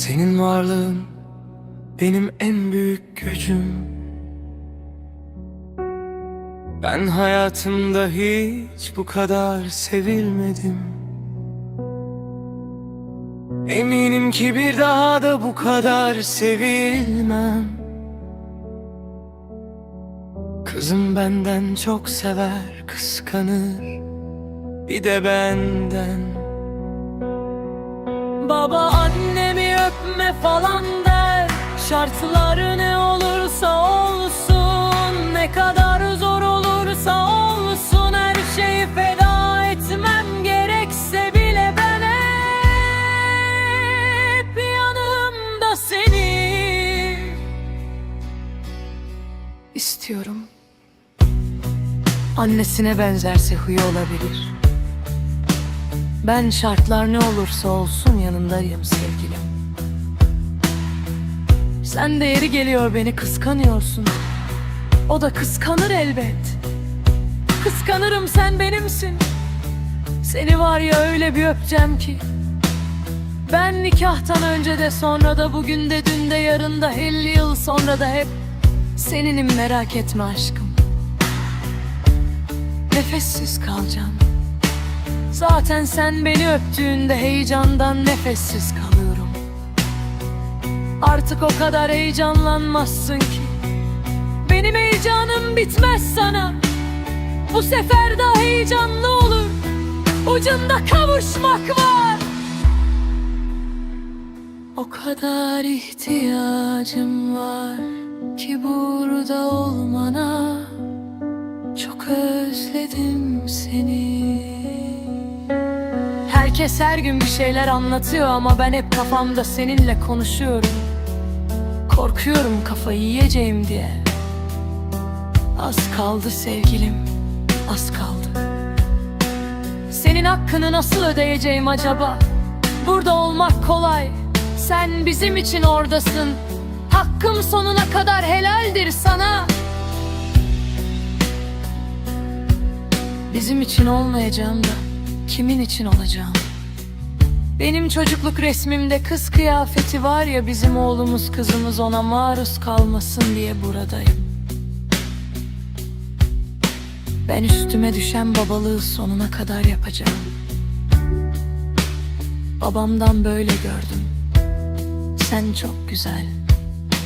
Senin varlığın benim en büyük gücüm. Ben hayatımda hiç bu kadar sevilmedim. Eminim ki bir daha da bu kadar sevilmem. Kızım benden çok sever, kıskanır. Bir de benden. Baba annemi öpme falan der. Şartları ne olursa olsun Ne kadar zor olursa olsun Her şeyi feda etmem gerekse bile Ben hep yanımda seni İstiyorum. Annesine benzerse huyu olabilir. Ben şartlar ne olursa olsun yanındayım sevgilim. Sen de yeri geliyor beni kıskanıyorsun. O da kıskanır elbet. Kıskanırım sen benimsin. Seni var ya öyle bir öpeceğim ki. Ben nikahtan önce de sonra da bugün de dün de yarın da 50 yıl sonra da hep seninim merak etme aşkım. Nefessiz kalacağım. Zaten sen beni öptüğünde heyecandan nefessiz kalıyorum Artık o kadar heyecanlanmazsın ki. Benim heyecanım bitmez sana. Bu sefer daha heyecanlı olur. Ucunda kavuşmak var. O kadar ihtiyacım var ki burada olmana. Çok özledim seni. Herkes her gün bir şeyler anlatıyor ama ben hep kafamda seninle konuşuyorum. Korkuyorum kafayı yiyeceğim diye. Az kaldı sevgilim, az kaldı. Senin hakkını nasıl ödeyeceğim acaba? Burada olmak kolay. Sen bizim için oradasın. Hakkım sonuna kadar helaldir sana. Bizim için olmayacağım da kimin için olacağım? Benim çocukluk resmimde kız kıyafeti var ya bizim oğlumuz kızımız ona maruz kalmasın diye buradayım. Ben üstüme düşen babalığı sonuna kadar yapacağım. Babamdan böyle gördüm. Sen çok güzel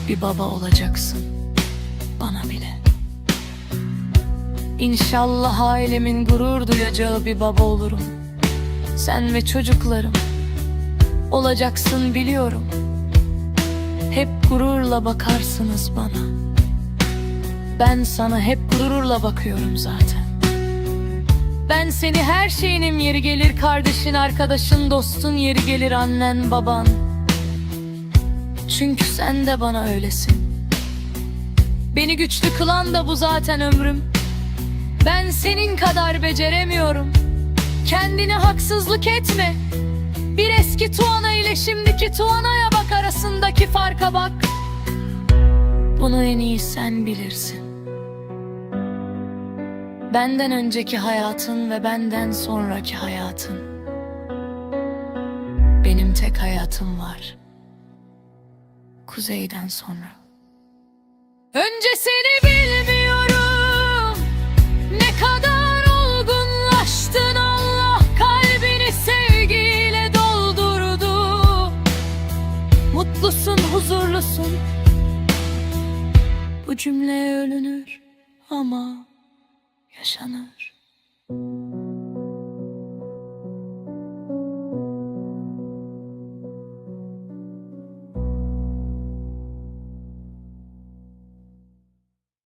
bir baba olacaksın bana bile. İnşallah ailemin gurur duyacağı bir baba olurum. Sen ve çocuklarım olacaksın biliyorum. Hep gururla bakarsınız bana. Ben sana hep gururla bakıyorum zaten. Ben seni her şeyinim yeri gelir kardeşin, arkadaşın, dostun yeri gelir annen, baban. Çünkü sen de bana öylesin. Beni güçlü kılan da bu zaten ömrüm. Ben senin kadar beceremiyorum. Kendine haksızlık etme. Bir eski Tuana ile şimdiki Tuana'ya bak arasındaki farka bak. Bunu en iyi sen bilirsin. Benden önceki hayatın ve benden sonraki hayatın. Benim tek hayatım var. Kuzeyden sonra. Önce seni Bu cümle ölünür ama yaşanır.